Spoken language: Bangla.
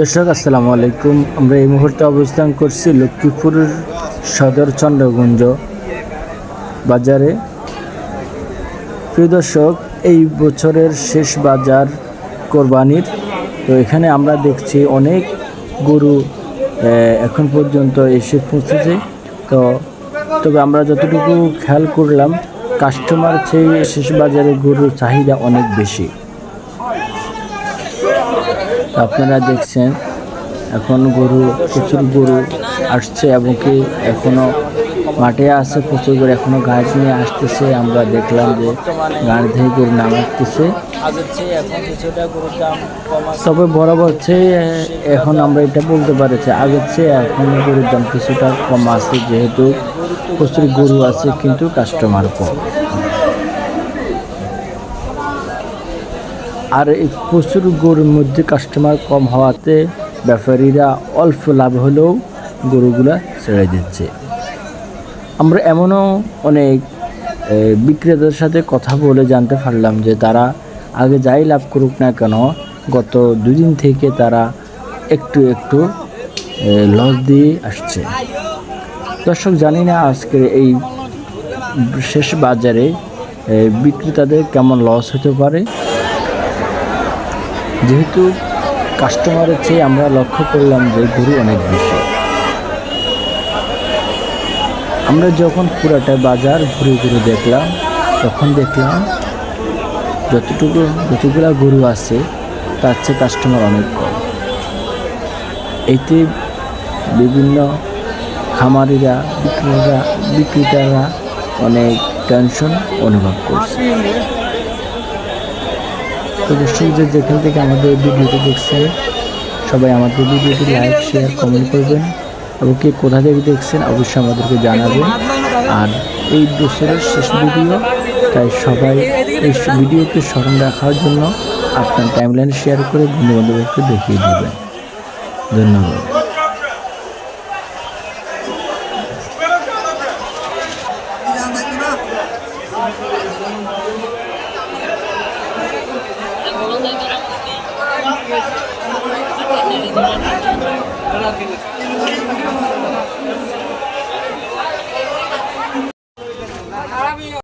দর্শক, আসসালামু আলাইকুম। আমরা এই মুহূর্তে অবস্থান করছি লক্ষ্মীপুরের সদর চন্দ্রগঞ্জ বাজারে। প্রিয় দর্শক, এই বছরের শেষ বাজার কোরবানির। তো এখানে আমরা দেখছি অনেক গরু এখন পর্যন্ত এসে পৌঁছেছে। তো তবে আমরা যতটুকু খেয়াল করলাম কাস্টমার চেয়ে শেষ বাজারে গরুর চাহিদা অনেক বেশি। তো আপনারা দেখছেন, এখন গরু, প্রচুর গরু আসছে এবং কি এখনও মাঠে আছে, প্রচুর গরু এখনও গাছ নিয়ে আসতেছে। আমরা দেখলাম যে গাড়ি থেকে গরু নামাতেছে তবে বরাবর চেয়ে এখন আমরা এটা বলতে পারছি, আগের চেয়ে এখন গরুর দাম কিছুটা কম আছে, যেহেতু প্রচুর গরু আছে, কিন্তু কাস্টমার কম। আর এই প্রচুর গরুর মধ্যে কাস্টমার কম হওয়াতে ব্যাপারীরা অল্প লাভ হলেও গরুগুলা ছেড়ে দিচ্ছে। আমরা এমনও অনেক বিক্রেতাদের সাথে কথা বলে জানতে পারলাম যে তারা আগে যাই লাভ করুক না কেন, গত দুদিন থেকে তারা একটু একটু লস দিয়ে আসছে। দর্শক, জানি না আজকের এই শেষ বাজারে বিক্রেতাদের কেমন লস হতে পারে। যেহেতু কাস্টমারের চেয়ে আমরা লক্ষ্য করলাম যে গরু অনেক বেশি। আমরা যখন পুরাটা বাজার ঘুরে ঘুরে দেখলাম, তখন দেখলাম যতটুকু, যতগুলা গরু আছে, তার চেয়ে কাস্টমার অনেক কম। এতে বিভিন্ন খামারিরা বিক্রেতারা বিক্রেতারা অনেক টেনশন অনুভব করছে। দর্শক যে যেখান থেকে আমাদের ভিডিওটি দেখছেন, সবাই আমাদের ভিডিওটি লাইক শেয়ার কমেন্ট করবেন এবং কে কোথা থেকে দেখছেন অবশ্যই আমাদেরকে জানাবেন। আর এই বছরের শেষ ভিডিও, তাই সবাই এই ভিডিওকে স্মরণ রাখার জন্য আপনার টাইমলাইন শেয়ার করে বন্ধু বান্ধবকে দেখিয়ে দেবেন। ধন্যবাদ। Gracias.